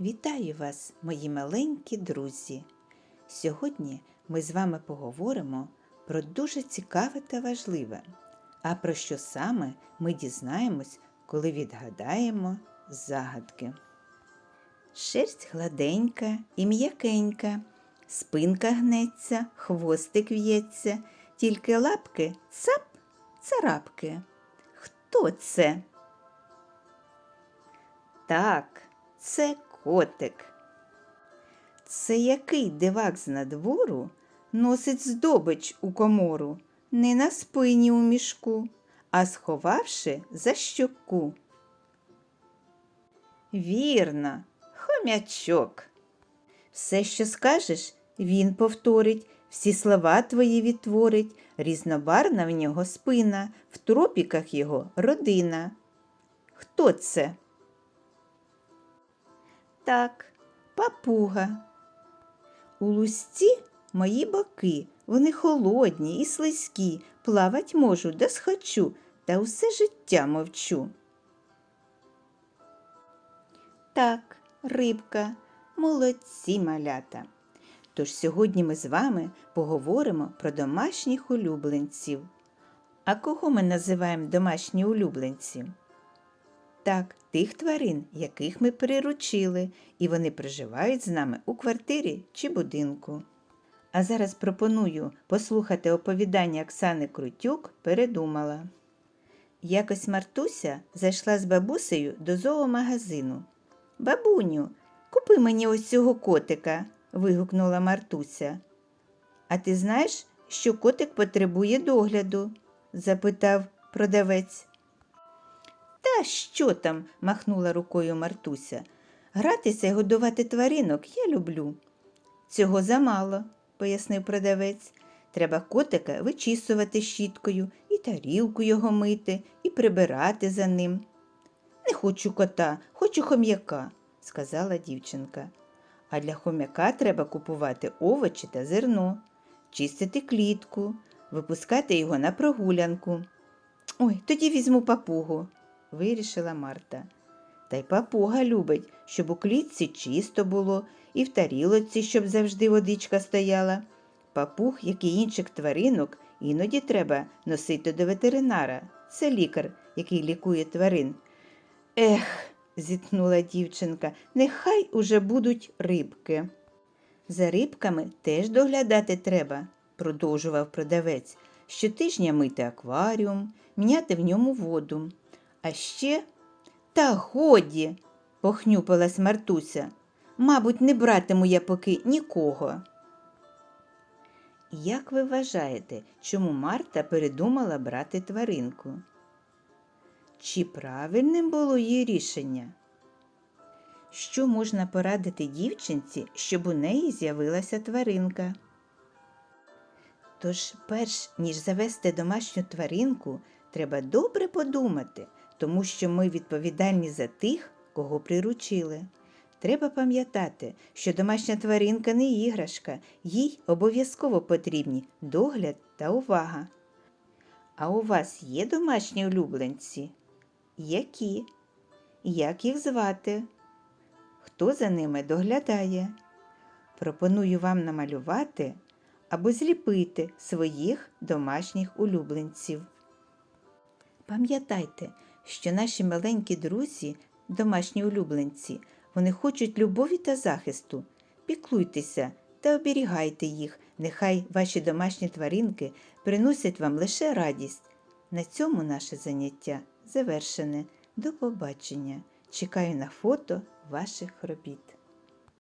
Вітаю вас, мої маленькі друзі! Сьогодні ми з вами поговоримо про дуже цікаве та важливе. А про що саме ми дізнаємось, коли відгадаємо загадки. Шерсть гладенька і м'якенька, спинка гнеться, хвостик в'ється, тільки лапки цап царапки. Хто це? Так, це котик. Це який дивак з надвору носить здобич у комору, не на спині у мішку, а сховавши за щоку. Вірно, хомячок. Все, що скажеш, він повторить, всі слова твої відтворить, різнобарна в нього спина, в тропіках його родина. Хто це? Так, папуга. У лусті мої боки, вони холодні і слизькі, плавать можу, де схочу, та усе життя мовчу. Так, рибка, молодці малята. Тож сьогодні ми з вами поговоримо про домашніх улюбленців. А кого ми називаємо домашні улюбленці? Так, тих тварин, яких ми приручили, і вони проживають з нами у квартирі чи будинку. А зараз пропоную послухати оповідання Оксани Крутюк передумала. Якось Мартуся зайшла з бабусею до зоомагазину. Бабуню, купи мені ось цього котика, вигукнула Мартуся. А ти знаєш, що котик потребує догляду? запитав продавець. Та що там? махнула рукою Мартуся. Гратися і годувати тваринок я люблю. Цього замало, пояснив продавець. Треба котика вичісувати щіткою, і тарілку його мити, і прибирати за ним. Не хочу кота, хочу хом'яка, сказала дівчинка. А для хом'яка треба купувати овочі та зерно, чистити клітку, випускати його на прогулянку. Ой, тоді візьму папугу, вирішила Марта. Та й папуга любить, щоб у клітці чисто було, і в тарілоці, щоб завжди водичка стояла. Папуг, як і інших тваринок, іноді треба носити до ветеринара. Це лікар, який лікує тварин. Ех, зітхнула дівчинка, нехай уже будуть рибки. За рибками теж доглядати треба, продовжував продавець. Щотижня мити акваріум, міняти в ньому воду. А ще та годі, похнюпилась Мартуся. Мабуть, не братиму я поки нікого. Як ви вважаєте, чому Марта передумала брати тваринку? Чи правильним було її рішення? Що можна порадити дівчинці, щоб у неї з'явилася тваринка? Тож, перш ніж завести домашню тваринку, треба добре подумати, тому що ми відповідальні за тих, кого приручили. Треба пам'ятати, що домашня тваринка не іграшка, їй обов'язково потрібні догляд та увага. А у вас є домашні улюбленці? Які? Як їх звати? Хто за ними доглядає? Пропоную вам намалювати або зліпити своїх домашніх улюбленців. Пам'ятайте, що наші маленькі друзі, домашні улюбленці, вони хочуть любові та захисту. Піклуйтеся та оберігайте їх, нехай ваші домашні тваринки приносять вам лише радість. На цьому наше заняття завершене. До побачення. Чекаю на фото ваших робіт.